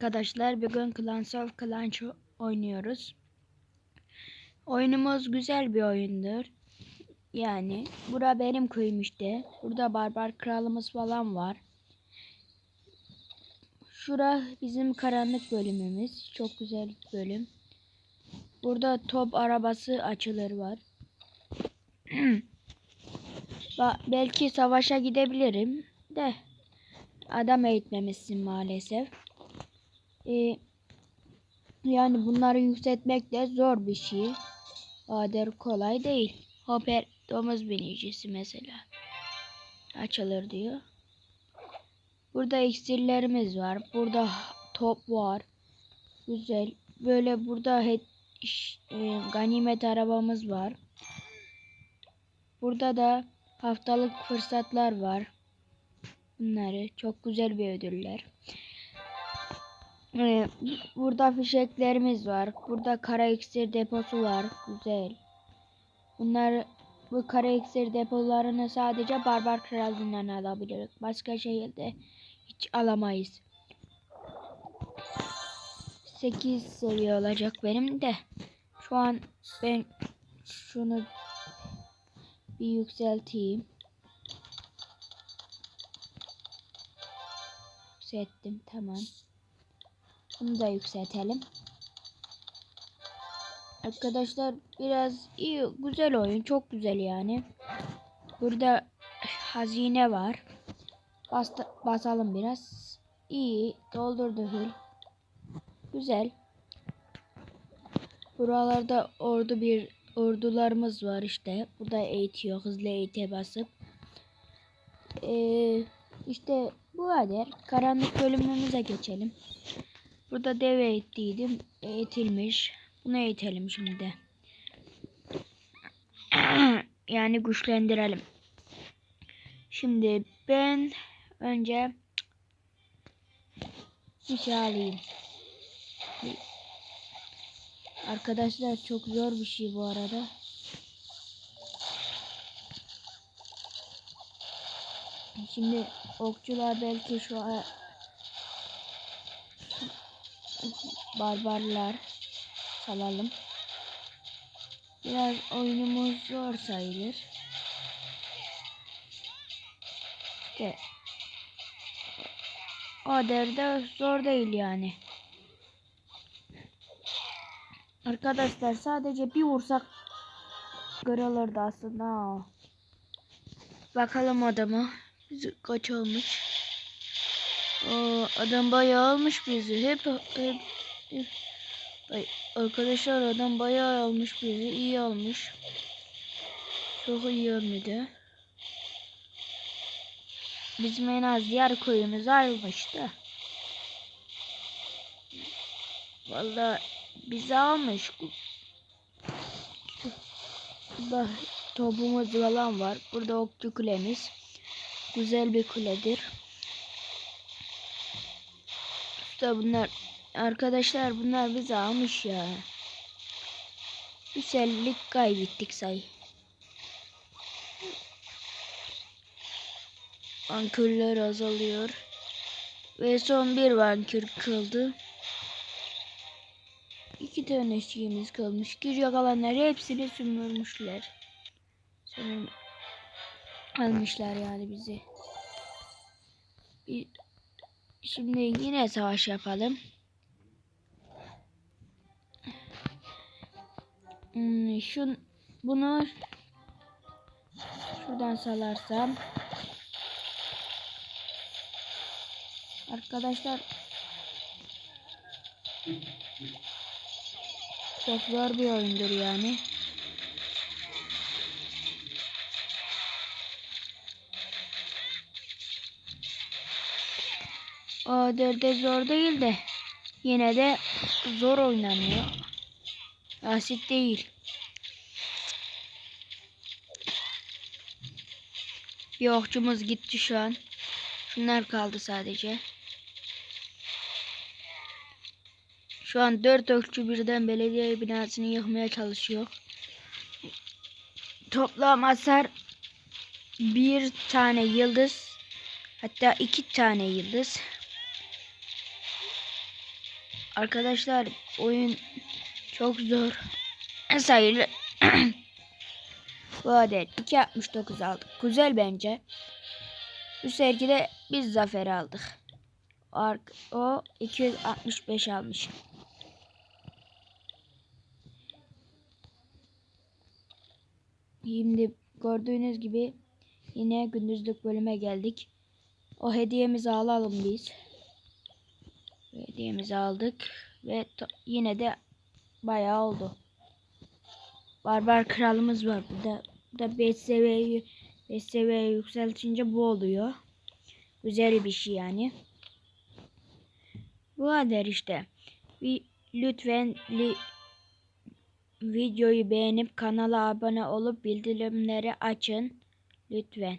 Arkadaşlar bugün Clans of Clans oynuyoruz. Oyunumuz güzel bir oyundur. Yani bura benim köyüm işte. Burada barbar kralımız falan var. Şura bizim karanlık bölümümüz. Çok güzel bir bölüm. Burada top arabası açılır var. Belki savaşa gidebilirim de adam eğitmemişsin maalesef. Ee, yani bunları yükseltmek de zor bir şey. Kader kolay değil. Hopper domuz binicisi mesela. Açılır diyor. Burada iksirlerimiz var. Burada top var. Güzel. Böyle burada he, e, ganimet arabamız var. Burada da haftalık fırsatlar var. Bunları çok güzel bir ödüller. Ee, burada fişeklerimiz var. Burada kara iksir deposu var. Güzel. Bunlar bu kara iksir depolarını sadece Barbar Krallığından alabiliriz. Başka şehirde hiç alamayız. 8 seviye olacak benim de. Şu an ben şunu bir yükselteyim. Yükselttim tamam. Bunu da yükseltelim. Arkadaşlar biraz iyi güzel oyun çok güzel yani. Burada hazine var. Bastı, basalım biraz. İyi doldurdu hil. Güzel. Buralarda ordu bir ordularımız var işte. Bu da eğitiyor hızlı eğite basıp. Ee, işte bu kadar. Karanlık bölümümüze geçelim. Burada deve eğittiydim. Eğitilmiş. Bunu eğitelim şimdi. yani güçlendirelim. Şimdi ben önce alayım. Arkadaşlar çok zor bir şey bu arada. Şimdi okçular belki şu a- barbarlar salalım. Biraz oyunumuz zor sayılır. İşte o derde zor değil yani. Arkadaşlar sadece bir vursak kırılırdı aslında. Bakalım adamı. Kaç olmuş? Adam bayağı almış bizi. Hep, hep, hep. Ay, arkadaşlar adam bayağı almış bizi. İyi almış. Çok iyi ölmedi. Bizim en az diğer koyumuzu almıştı. Vallahi bizi almış. Burada topumuz falan var. Burada okçu kulemiz. Güzel bir kuledir. İşte bunlar arkadaşlar bunlar bizi almış ya. Güzellik kaybettik say. Ankürler azalıyor. Ve son bir vankür kaldı. İki tane şeyimiz kalmış. Giriyor kalanları hepsini sömürmüşler. Sömür almışlar yani bizi. Bir, şimdi yine savaş yapalım. Hmm, şun, bunu şuradan salarsam arkadaşlar çok zor bir oyundur yani. O derde zor değil de yine de zor oynanıyor. Basit değil. Bir okçumuz gitti şu an. Şunlar kaldı sadece. Şu an dört okçu birden belediye binasını yıkmaya çalışıyor. Toplam hasar bir tane yıldız hatta iki tane yıldız Arkadaşlar oyun çok zor. Sayılı. Bu adet 2.69 aldık. Güzel bence. Bu sergide biz zafer aldık. Ark o 265 almış. Şimdi gördüğünüz gibi yine gündüzlük bölüme geldik. O hediyemizi alalım biz. Hediyemizi aldık ve yine de bayağı oldu. Barbar kralımız var burada. Burada 5 seviyeyi 5 seviye yükseltince bu oluyor. Güzel bir şey yani. Bu kadar işte. Bir, lütfen li, videoyu beğenip kanala abone olup bildirimleri açın. Lütfen.